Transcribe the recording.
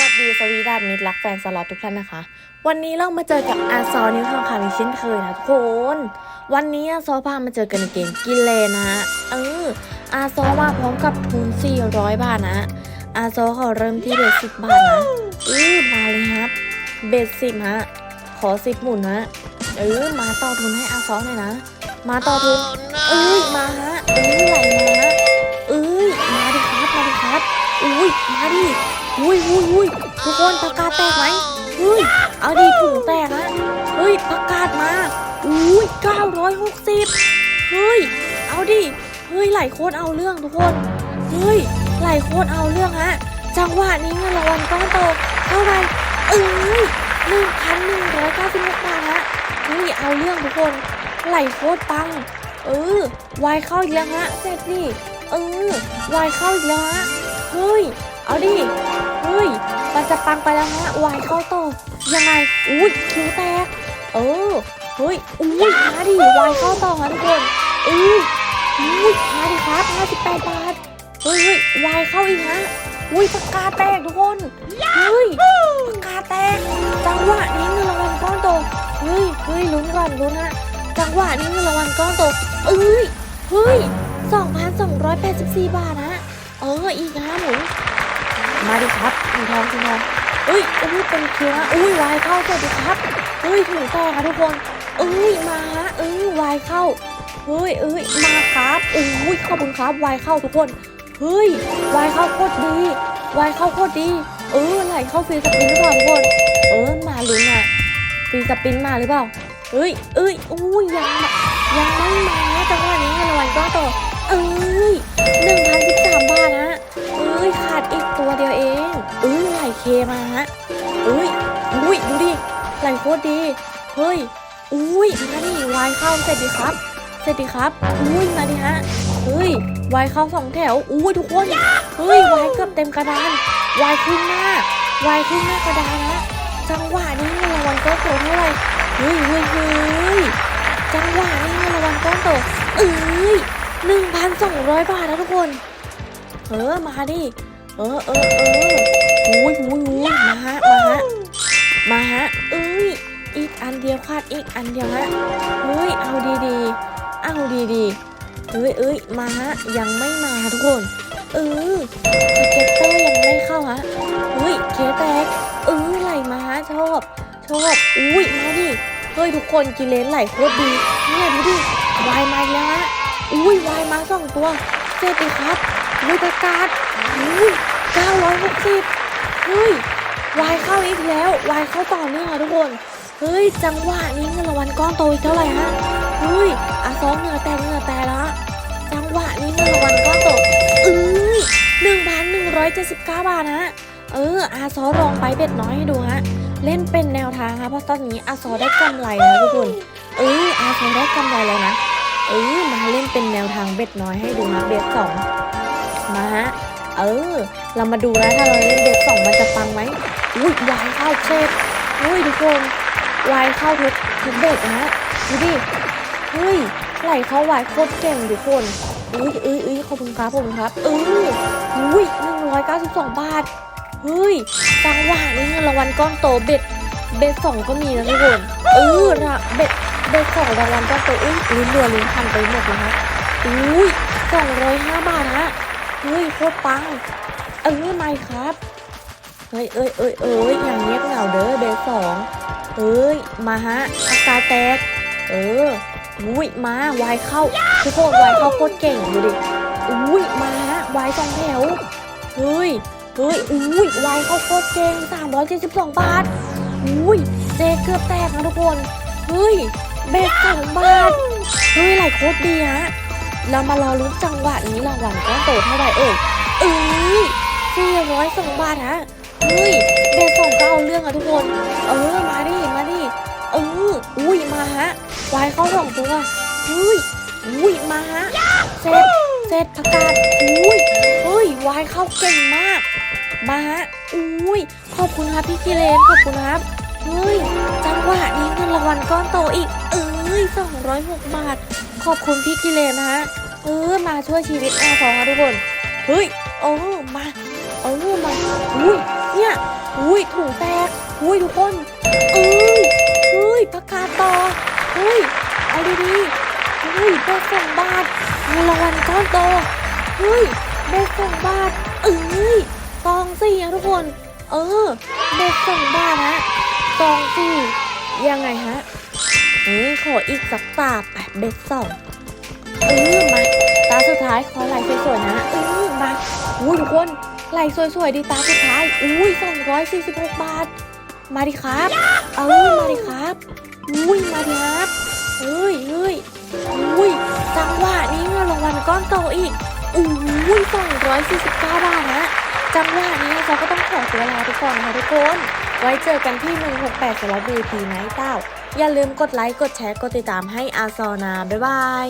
วัสดีสวีดัสมิตรรักแฟนสล็อตทุกท่านนะคะ วันนี้เรามาเจอกับอาซอนิวทองคำอีกเช่นเคยนะทุกคน วันนี้อาซอพามาเจอกันในเกมกินเลนนะฮะเอออาซอมาพร้อมกับทุน 400 บาทนะอาซอขอเริ่มที่เบสสิบบาทนะเออมาเลยครับเบสสิบฮะขอสิบหมุนนะเออมาต่อทุนให้อาซอหน่อยนะ มาต่อทุนเอ้ยมาฮะเอ้ยไหลมาฮะเอ้ยมาดิครับมาดิครับอุ้ยมาดิ อุ้ยอุ้ยอุ้ยทุกคนประกาศแตกไหมเฮ้ยเอาดิถุงแตกฮะเฮ้ยประกาศมาอุ้ย960เฮ้ยเอาดิเฮ้ยหลโคตรเอาเรื่องทุกคนเฮ้ยหลโคตรเอาเรื่องฮะจังหวะนี้เงินรางวัลก้อนโตเท่าไหร่เอ้ย1,196บาทฮะเฮ้ยเอาเรื่องทุกคนไหลโคตรปัง เออวายเข้าอีกแล้วฮะเสร็จดิเออวายเข้าอีกแล้วฮะ เฮ้ย เอาดิ เฮ้ยมันจะปังไปแล้วฮะวายเข้าต่อยังไง อุ้ยคิ้วแตก เออ เฮ้ย อุ้ยมาดิวายเข้าต่อฮะทุกคนเอออุ้ยมาดิครับ58บาท เฮ้ยเฮ้ยวายเข้าอีกฮะอุ้ยปากกาแตกทุกคน เฮ้ยปากกาแตก จังหวะนี้เงินรางวัลก้อนโต เฮ้ยเฮ้ยลุ้นก่อนลุ้นฮะ จังหวะนี้เงินรางวัลก้อนโตเอ้ย เฮ้ย 2,284 บาท เอออีกห้าหมุนมาดิครับถุงทองถุงทองเอ้ยอุ้ยเป็นคิวฮะอุ้ยวายเข้าสวัสดีครับเฮ้ยถุงแตกค่ะทุกคนเอ้ยมาฮะเอ้ยวายเข้าเฮ้ยเอ้ยมาครับอุ้ยขอบคุณครับวายเข้าทุกคนเฮ้ยวายเข้าโคตรดีวายเข้าโคตรดีเออไหลเข้าฟรีสปินหรือเปล่าทุกคนเออมาลุ้นอะฟรีสปินมาหรือเปล่าเอ้ยเอ้ยอุ้ยยังยังไม่มาจังหวะนี้รางวัลก็โตเอ้ยหนึ่ง ดอีกตัวเดียวเองเอ้ยไหลเคมาฮะเอ้ยอุ้ยดูดิไหลโคตรดี เฮ้ยอุ้ยมาดิวายเข้าเสร็จดีครับ เสร็จดีครับอุ้ยมาดิฮะเฮ้ยวายเข้าสองแถวอุ้ยทุกคนเฮ้ยวายเกือบเต็มกระดานวายขึ้นหน้าวายขึ้นหน้ากระดานนะจังหวะนี้เงินรางวัลก็โตเท่าไหร่เฮ้ยเฮ้ยเฮ้ยจังหวะนี้เงินรางวัลก้อนโตเอ้ยหนึ่งพันสองร้อยบาทนะทุกคนเออมาดิ เออเออเอออุ้ยอุ้ยอุ้ยมาฮะ มาฮะ มาฮะเอ้ย อีกอันเดียวคาดอีกอันเดียวฮะเฮ้ย เอาดีๆเอาดีๆเอ้ยเอ้ยมาฮะ ยังไม่มาทุกคน เออสเก็ตเตอร์ยังไม่เข้าฮะเฮ้ย เคแตกเออไหลมาฮะชอบ ชอบ อุ้ย มาดิ เฮ้ยทุกคนกินเลนไหลโคตรดี เนี่ยดูดิ วายมาแล้วฮะ อุ้ยวายมาสองตัวเจ็บดีครับ ลุยประกาศอุ้ยเก้าร้อยหกสิบเฮ้ย วายเข้าอีกแล้ว วายเข้าต่อเนื่องอะทุกคน เฮ้ย จังหวะนี้เงินรางวัลก้อนโตอีกเท่าไหร่ฮะ เฮ้ยอาซอเงือแตกเงือแตกแล้วจังหวะนี้เงินรางวัลก้อนโตเอ้ยหนึ่งพันหนึ่งร้อยเจ็ดสิบเก้าบาทนะเอออาซอลองไปเบ็ดน้อยให้ดูฮะ เล่นเป็นแนวทางครับเพราะตอนนี้อาซอได้กำไรแล้วทุกคน เอออาซอได้กำไรแล้วนะ เออมาเล่นเป็นแนวทางเบ็ดน้อยให้ดูนะเบ็ดสอง มาฮะ เออ เรามาดูนะถ้าเราเล่นเบ็ดสองมันจะปังไหมอุ้ยวายเข้าเชฟอุ้ยทุกคนวายเข้าทุกทุกเบ็ดนะฮะดูดิเฮ้ยไหลเข้าวายโคตรเก่งทุกคนอุ้ยเอ้ยเอ้ยขอบคุณครับขอบคุณครับเอออุ้ยหนึ่งร้อยเก้าสิบสองบาทเฮ้ยจังหวะนี้เงินรางวัลก้อนโตเบ็ดเบ็ดสองก็มีนะทุกคนเออละเบ็ดเบ็ดสองรางวัลก้อนโตอุ้ยลิ้นรัวลิ้นพันไปหมดเลยฮะอุ้ยสองร้อยห้าบาทฮะ เฮ้ยโคตรปังเออไม่ครับเฮ้ยเอ้ยเอ้ยเอ้ยอย่างเงียบเหงาเด้อเบสสองเอ้ยมาฮะอากาแตก เอออุ้ยมาวายเข้าทุกคนวายเข้าโคตรเก่งดูดิอุ้ยมาฮะวายสองแถวเฮ้ยเฮ้ยอุ้ยวายเข้าโคตรเก่ง372บาทอุ้ยเจเกือบแตกนะทุกคนเฮ้ยเบสสองบาทเฮ้ยไหลโคตรดีฮะ เรามารอลุ้นจังหวะนี้รางวัลก้อนโตเท่าไหร่เอ่ยเอ้ยสี่ร้อยสองบาทฮะเฮ้ยเบสสองก็เอาเรื่องอะทุกคน เออมาดิมาดิเอออุ้ยมาฮะวายเข้าสองตัวเฮ้ยอุ้ยมาฮะเสร็จเสร็จประกาศอุ้ยเฮ้ยวายเข้าเก่งมาก มาฮะอุ้ยขอบคุณครับพี่กิเลนขอบคุณครับเฮ้ยจังหวะนี้เงินรางวัลก้อนโตอีก เอ้ยสองร้อยหกบาท ขอบคุณพี่กิเลนนะฮะเออมาช่วยชีวิตแอาสองค่ะทุกคนเฮ้ยเออมาเออมาอุ้ยเนี่ยอุ้ยถุงแตกอุ้ยทุกคนเอ้ยเฮ้ยประกาศต่อเฮ้ยเอาดีๆเฮ้ยได้สองบาทเงินรางวัลก้อนโตเฮ้ยได้สองบาทเอ้ยตองสี่ะทุกคน เออได้สองบาทฮะตองสี่ยังไงฮะ ออขออีกสักตาแปดเบ็ดสองเออมาตาสุดท้ายขอไหลสวยๆนะเออมาอุ้ยทุกคนไหลสวยๆดีตาสุดท้ายอุ้ยสองร้อยสี่สิบหกบาท มาดิครับ เออมาดิครับอุ้ยมาดิครับเฮ้ยเฮ้ยอุ้ยจังหวะนี้เงินรางวัลก้อนโตอีกอุ้ยสองร้อยสี่สิบเก้าบาทนะจังหวะนี้เราก็ต้องขอตัวลาไปก่อนนะคะทุกคน ไว้เจอกันที่ 168สำหรับ VP ไนท์เต้า อย่าลืมกดไลค์ กดแชร์ กดติดตามให้อาซอนาบ๊ายบาย